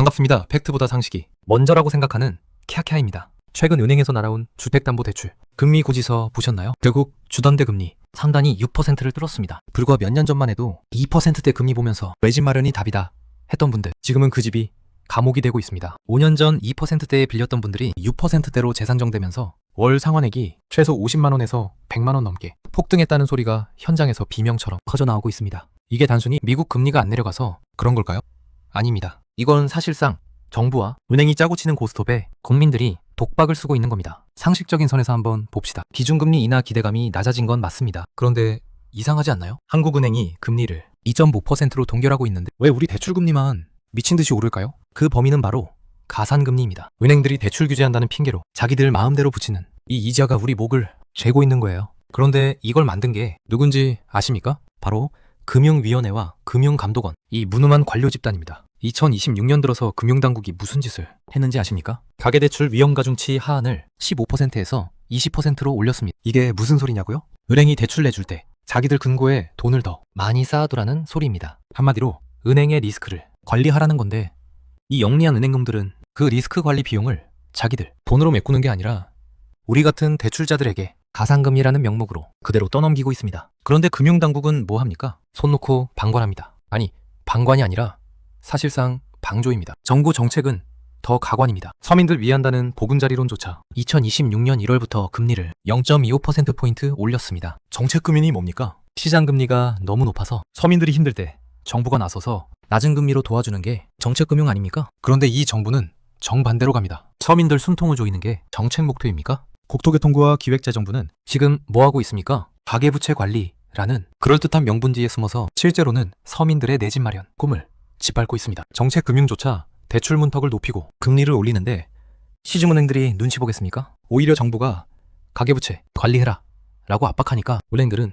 반갑습니다. 팩트보다 상식이 먼저라고 생각하는 캬캬입니다. 최근 은행에서 날아온 주택담보대출 금리 고지서 보셨나요? 결국 주담대 금리 상단이 6%를 뚫었습니다. 불과 몇 년 전만 해도 2%대 금리 보면서 내 집 마련이 답이다 했던 분들 지금은 그 집이 감옥이 되고 있습니다. 5년 전 2%대에 빌렸던 분들이 6%대로 재산정되면서 월 상환액이 최소 50만 원에서 100만 원 넘게 폭등했다는 소리가 현장에서 비명처럼 퍼져나오고 있습니다. 이게 단순히 미국 금리가 안 내려가서 그런 걸까요? 아닙니다. 이건 사실상 정부와 은행이 짜고 치는 고스톱에 국민들이 독박을 쓰고 있는 겁니다. 상식적인 선에서 한번 봅시다. 기준금리 인하 기대감이 낮아진 건 맞습니다. 그런데 이상하지 않나요? 한국은행이 금리를 2.5%로 동결하고 있는데 왜 우리 대출금리만 미친 듯이 오를까요? 그 범위는 바로 가산금리입니다. 은행들이 대출 규제한다는 핑계로 자기들 마음대로 붙이는 이 이자가 우리 목을 죄고 있는 거예요. 그런데 이걸 만든 게 누군지 아십니까? 바로 금융위원회와 금융감독원, 이 무능한 관료 집단입니다. 2026년 들어서 금융당국이 무슨 짓을 했는지 아십니까? 가계대출 위험가중치 하한을 15%에서 20%로 올렸습니다. 이게 무슨 소리냐고요? 은행이 대출 내줄 때 자기들 금고에 돈을 더 많이 쌓아두라는 소리입니다. 한마디로 은행의 리스크를 관리하라는 건데 이 영리한 은행놈들은 그 리스크 관리 비용을 자기들 돈으로 메꾸는 게 아니라 우리 같은 대출자들에게 가상금리라는 명목으로 그대로 떠넘기고 있습니다. 그런데 금융당국은 뭐 합니까? 손 놓고 방관합니다. 아니, 방관이 아니라 사실상 방조입니다. 정부 정책은 더 가관입니다. 서민들 위한다는 보금자리론조차 2026년 1월부터 금리를 0.25%포인트 올렸습니다. 정책 금리니 뭡니까? 시장 금리가 너무 높아서 서민들이 힘들 때 정부가 나서서 낮은 금리로 도와주는 게 정책 금융 아닙니까? 그런데 이 정부는 정반대로 갑니다. 서민들 숨통을 조이는 게 정책 목표입니까? 국토교통부와 기획재정부는 지금 뭐 하고 있습니까? 가계부채 관리라는 그럴듯한 명분 뒤에 숨어서 실제로는 서민들의 내 집 마련 꿈을 짓밟고 있습니다. 정책 금융조차 대출 문턱을 높이고 금리를 올리는데 시중은행들이 눈치 보겠습니까? 오히려 정부가 가계부채 관리해라 라고 압박하니까 은행들은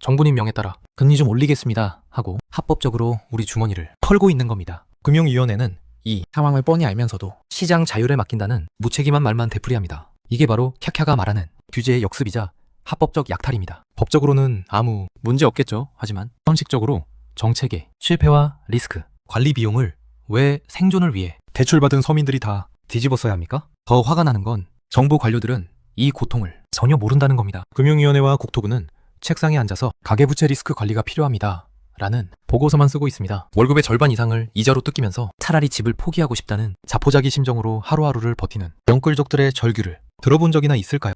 정부님 명에 따라 금리 좀 올리겠습니다 하고 합법적으로 우리 주머니를 털고 있는 겁니다. 금융위원회는 이 상황을 뻔히 알면서도 시장 자율에 맡긴다는 무책임한 말만 되풀이합니다. 이게 바로 캬캬가 말하는 규제의 역습이자 합법적 약탈입니다. 법적으로는 아무 문제 없겠죠. 하지만 형식적으로 정책의 실패와 리스크, 관리 비용을 왜 생존을 위해 대출받은 서민들이 다 뒤집어 써야 합니까? 더 화가 나는 건 정부 관료들은 이 고통을 전혀 모른다는 겁니다. 금융위원회와 국토부는 책상에 앉아서 가계부채 리스크 관리가 필요합니다. 라는 보고서만 쓰고 있습니다. 월급의 절반 이상을 이자로 뜯기면서 차라리 집을 포기하고 싶다는 자포자기 심정으로 하루하루를 버티는 영끌족들의 절규를 들어본 적이나 있을까요?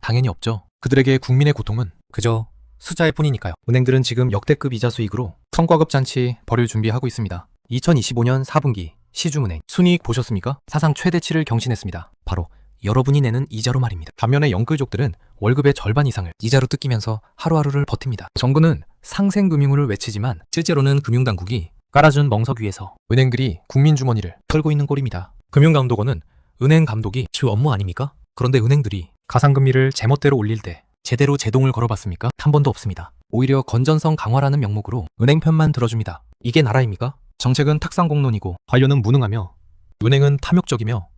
당연히 없죠. 그들에게 국민의 고통은 그저 숫자일 뿐이니까요. 은행들은 지금 역대급 이자 수익으로 성과급 잔치 벌일 준비하고 있습니다. 2025년 4분기 시중은행 순이익 보셨습니까? 사상 최대치를 경신했습니다. 바로 여러분이 내는 이자로 말입니다. 반면에 영끌족들은 월급의 절반 이상을 이자로 뜯기면서 하루하루를 버팁니다. 정부는 상생금융을 외치지만 실제로는 금융당국이 깔아준 멍석 위에서 은행들이 국민 주머니를 털고 있는 꼴입니다. 금융감독원은 은행 감독이 주 업무 아닙니까? 그런데 은행들이 가상금리를 제멋대로 올릴 때 제대로 제동을 걸어봤습니까? 한 번도 없습니다. 오히려 건전성 강화라는 명목으로 은행 편만 들어줍니다. 이게 나라입니까? 정책은 탁상공론이고 관료는 무능하며 은행은 탐욕적이며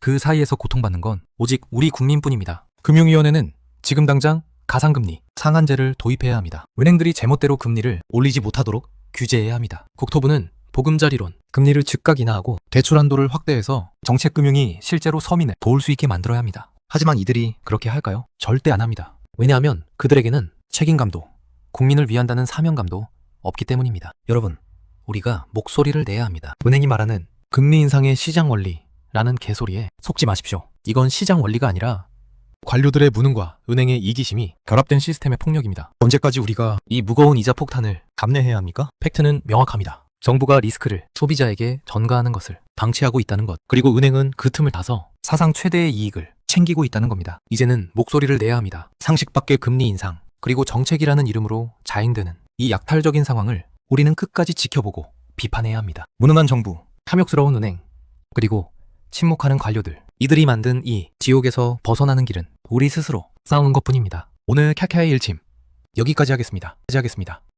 그 사이에서 고통받는 건 오직 우리 국민뿐입니다. 금융위원회는 지금 당장 가상금리 상한제를 도입해야 합니다. 은행들이 제멋대로 금리를 올리지 못하도록 규제해야 합니다. 국토부는 보금자리론, 금리를 즉각 인하하고 대출 한도를 확대해서 정책금융이 실제로 서민을 도울 수 있게 만들어야 합니다. 하지만 이들이 그렇게 할까요? 절대 안 합니다. 왜냐하면 그들에게는 책임감도, 국민을 위한다는 사명감도 없기 때문입니다. 여러분, 우리가 목소리를 내야 합니다. 은행이 말하는 금리 인상의 시장 원리라는 개소리에 속지 마십시오. 이건 시장 원리가 아니라 관료들의 무능과 은행의 이기심이 결합된 시스템의 폭력입니다. 언제까지 우리가 이 무거운 이자 폭탄을 감내해야 합니까? 팩트는 명확합니다. 정부가 리스크를 소비자에게 전가하는 것을 방치하고 있다는 것, 그리고 은행은 그 틈을 타서 사상 최대의 이익을 챙기고 있다는 겁니다. 이제는 목소리를 내야 합니다. 상식 밖의 금리 인상, 그리고 정책이라는 이름으로 자행되는 이 약탈적인 상황을 우리는 끝까지 지켜보고 비판해야 합니다. 무능한 정부, 탐욕스러운 은행, 그리고 침묵하는 관료들, 이들이 만든 이 지옥에서 벗어나는 길은 우리 스스로 싸우는 것 뿐입니다. 오늘 캬캬의 일침, 여기까지 하겠습니다. 하겠습니다.